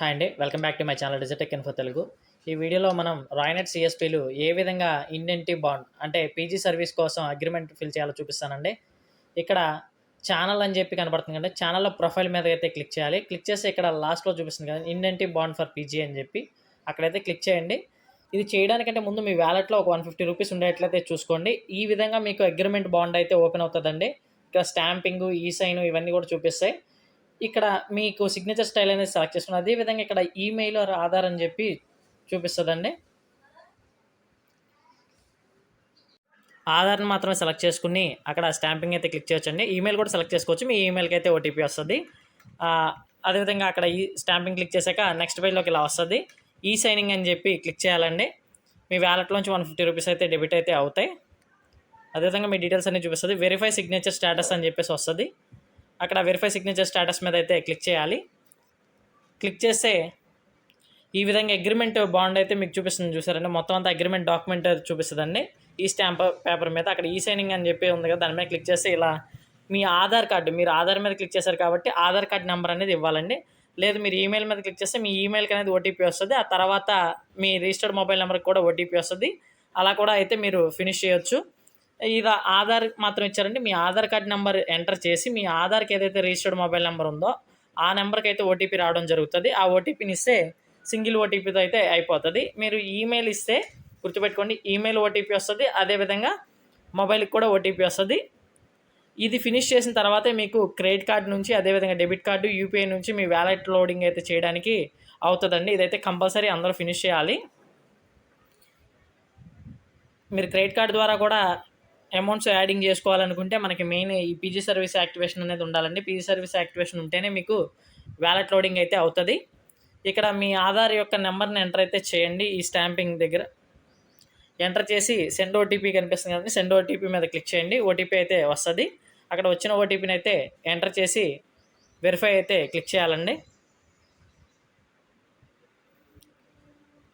Hi అండి. Welcome back to my channel Digitech info Telugu. ఈ వీడియోలో మనం రాయనెట్ సిఎస్పీలు ఏ విధంగా ఇండెంటి బాండ్ అంటే పీజీ సర్వీస్ కోసం అగ్రిమెంట్ ఫిల్ చేయాలో చూపిస్తానండి. ఇక్కడ ఛానల్ అని చెప్పి కనబడుతుంది అంటే ఛానల్లో ప్రొఫైల్ మీద అయితే క్లిక్ చేయాలి. క్లిక్ చేసి ఇక్కడ లాస్ట్లో చూపిస్తుంది కదా ఇండెంటి బాండ్ ఫర్ పీజీ అని చెప్పి. అక్కడైతే క్లిక్ చేయండి. ఇది చేయడానికంటే ముందు మీ వ్యాలెట్లో ఒక వన్ ఫిఫ్టీ రూపీస్ ఉండేట్లయితే చూసుకోండి. ఈ విధంగా మీకు అగ్రిమెంట్ బాండ్ అయితే ఓపెన్ అవుతుందండి. ఇక్కడ స్టాంపింగ్ ఈ సైన్ ఇవన్నీ కూడా చూపిస్తాయి. ఇక్కడ మీకు సిగ్నేచర్ స్టైల్ అనేది సెలెక్ట్ చేసుకుని అదేవిధంగా ఇక్కడ ఈమెయిల్ ఆర్ ఆధార్ అని చెప్పి చూపిస్తుందండి. ఆధార్ని మాత్రమే సెలెక్ట్ చేసుకుని అక్కడ స్టాంపింగ్ అయితే క్లిక్ చేయొచ్చండి. ఈమెయిల్ కూడా సెలెక్ట్ చేసుకోవచ్చు. మీ ఈమెయిల్కి అయితే ఓటీపీ వస్తుంది. అదేవిధంగా అక్కడ ఈ స్టాంపింగ్ క్లిక్ చేశాక నెక్స్ట్ పేజ్లోకి ఇలా వస్తుంది. ఈ సైనింగ్ అని చెప్పి క్లిక్ చేయాలండి. మీ వ్యాలెట్లోంచి వన్ ఫిఫ్టీ రూపీస్ అయితే డెబిట్ అయితే అవుతాయి. అదేవిధంగా మీ డీటెయిల్స్ అన్ని చూపిస్తుంది. వెరిఫై సిగ్నేచర్ స్టేటస్ అని చెప్పేసి వస్తుంది. అక్కడ వెరిఫై సిగ్నేచర్ స్టేటస్ మీద అయితే క్లిక్ చేయాలి. క్లిక్ చేస్తే ఈ విధంగా అగ్రిమెంట్ బాండ్ అయితే మీకు చూపిస్తుంది చూసారండి. మొత్తం అంతా అగ్రిమెంట్ డాక్యుమెంట్ చూపిస్తుందండి. ఈ స్టాంప్ పేపర్ మీద అక్కడ ఈ సైనింగ్ అని చెప్పి ఉంది కదా దాని మీద క్లిక్ చేస్తే ఇలా మీ ఆధార్ కార్డు మీరు ఆధార్ మీద క్లిక్ చేశారు కాబట్టి ఆధార్ కార్డ్ నెంబర్ అనేది ఇవ్వాలండి. లేదు మీరు ఈమెయిల్ మీద క్లిక్ చేస్తే మీ ఈమెయిల్కి అనేది ఓటీపీ వస్తుంది. ఆ తర్వాత మీ రిజిస్టర్డ్ మొబైల్ నెంబర్కి కూడా ఓటీపీ వస్తుంది. అలా కూడా అయితే మీరు ఫినిష్ చేయొచ్చు. ఇది ఆధార్ మాత్రం ఇచ్చారంటే మీ ఆధార్ కార్డ్ నెంబర్ ఎంటర్ చేసి మీ ఆధార్కి ఏదైతే రిజిస్టర్డ్ మొబైల్ నెంబర్ ఉందో ఆ నెంబర్కి అయితే ఓటీపీ రావడం జరుగుతుంది. ఆ ఓటీపీని ఇస్తే సింగిల్ ఓటీపీతో అయితే అయిపోతుంది. మీరు ఈమెయిల్ ఇస్తే గుర్తుపెట్టుకోండి ఈమెయిల్ ఓటీపీ వస్తుంది. అదేవిధంగా మొబైల్కి కూడా ఓటీపీ వస్తుంది. ఇది ఫినిష్ చేసిన తర్వాతే మీకు క్రెడిట్ కార్డు నుంచి అదేవిధంగా డెబిట్ కార్డు యూపీఐ నుంచి మీ వ్యాలెట్ లోడింగ్ అయితే చేయడానికి అవుతుందండి. ఇదైతే కంపల్సరీ అందరూ ఫినిష్ చేయాలి. మీరు క్రెడిట్ కార్డు ద్వారా కూడా అమౌంట్స్ యాడింగ్ చేసుకోవాలనుకుంటే మనకి మెయిన్ ఈ పీజీ సర్వీస్ యాక్టివేషన్ అనేది ఉండాలండి. పీజీ సర్వీస్ యాక్టివేషన్ ఉంటేనే మీకు వ్యాలెట్ లోడింగ్ అయితే అవుతుంది. ఇక్కడ మీ ఆధార్ యొక్క నెంబర్ని ఎంటర్ అయితే చేయండి ఈ స్టాంపింగ్ దగ్గర. ఎంటర్ చేసి సెండ్ ఓటీపీ కనిపిస్తుంది కదండి. సెండ్ ఓటీపీ మీద క్లిక్ చేయండి. ఓటీపీ అయితే వస్తుంది. అక్కడ వచ్చిన ఓటీపీని అయితే ఎంటర్ చేసి వెరిఫై అయితే క్లిక్ చేయాలండి.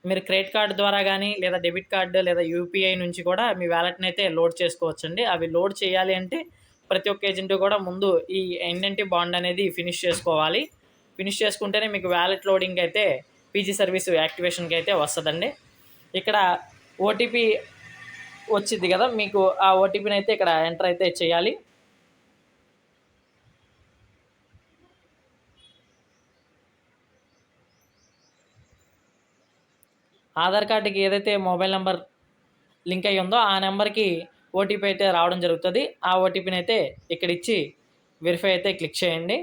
మీరు క్రెడిట్ కార్డు ద్వారా కానీ లేదా డెబిట్ కార్డు లేదా యూపీఐ నుంచి కూడా మీ వ్యాలెట్ని అయితే లోడ్ చేసుకోవచ్చండి. అవి లోడ్ చేయాలి అంటే ప్రతి ఒక్క ఏజెంట్ కూడా ముందు ఈ ఎన్ఎన్టీ బాండ్ అనేది ఫినిష్ చేసుకోవాలి. ఫినిష్ చేసుకుంటేనే మీకు వ్యాలెట్ లోడింగ్ అయితే పీజీ సర్వీస్ యాక్టివేషన్కి అయితే వస్తుందండి. ఇక్కడ ఓటీపీ వచ్చింది కదా మీకు ఆ ఓటీపీని అయితే ఇక్కడ ఎంటర్ అయితే చేయాలి. ఆధార్ కార్డుకి ఏదైతే మొబైల్ నెంబర్ లింక్ అయ్యి ఉందో ఆ నెంబర్కి ఓటీపీ అయితే రావడం జరుగుతుంది. ఆ ఓటీపీని అయితే ఇక్కడ ఇచ్చి వెరిఫై అయితే క్లిక్ చేయండి.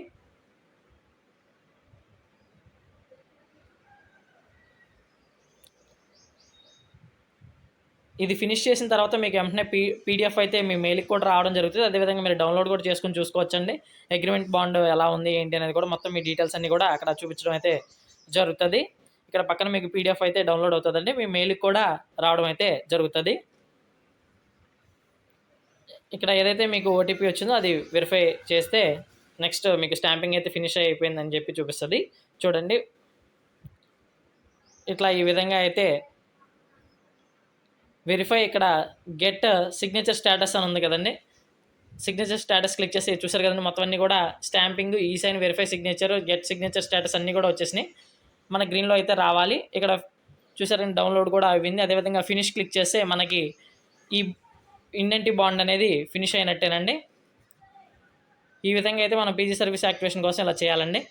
ఇది ఫినిష్ చేసిన తర్వాత మీకు వెంటనే పీ పీడిఎఫ్ అయితే మీ మెయిల్కి కూడా రావడం జరుగుతుంది. అదేవిధంగా మీరు డౌన్లోడ్ కూడా చేసుకుని చూసుకోవచ్చండి. అగ్రిమెంట్ బాండ్ ఎలా ఉంది ఏంటి అనేది కూడా మొత్తం మీ డీటెయిల్స్ అన్నీ కూడా అక్కడ చూపించడం అయితే జరుగుతుంది. ఇక్కడ పక్కన మీకు పీడిఎఫ్ అయితే డౌన్లోడ్ అవుతుందండి. మీ మెయిల్కి కూడా రావడం అయితే జరుగుతుంది. ఇక్కడ ఏదైతే మీకు ఓటీపీ వచ్చిందో అది వెరిఫై చేస్తే నెక్స్ట్ మీకు స్టాంపింగ్ అయితే ఫినిష్ అయిపోయిందని చెప్పి చూపిస్తుంది. చూడండి. ఇట్లా ఈ విధంగా అయితే వెరిఫై ఇక్కడ గెట్ సిగ్నేచర్ స్టేటస్ అని ఉంది కదండి. సిగ్నేచర్ స్టేటస్ క్లిక్ చేసి చూసారు కదండి. మొత్తం అన్నీ కూడా stamping e sign verify signature get signature status అన్నీ కూడా వచ్చేసినాయి. మన గ్రీన్లో అయితే రావాలి. ఇక్కడ చూసారని డౌన్లోడ్ కూడా అయింది. అదేవిధంగా ఫినిష్ క్లిక్ చేస్తే మనకి ఈ ఇండెంటి బాండ్ అనేది ఫినిష్ అయినట్టేనండి. ఈ విధంగా అయితే మనం పీజీ సర్వీస్ యాక్టివేషన్ కోసం ఇలా చేయాలండి.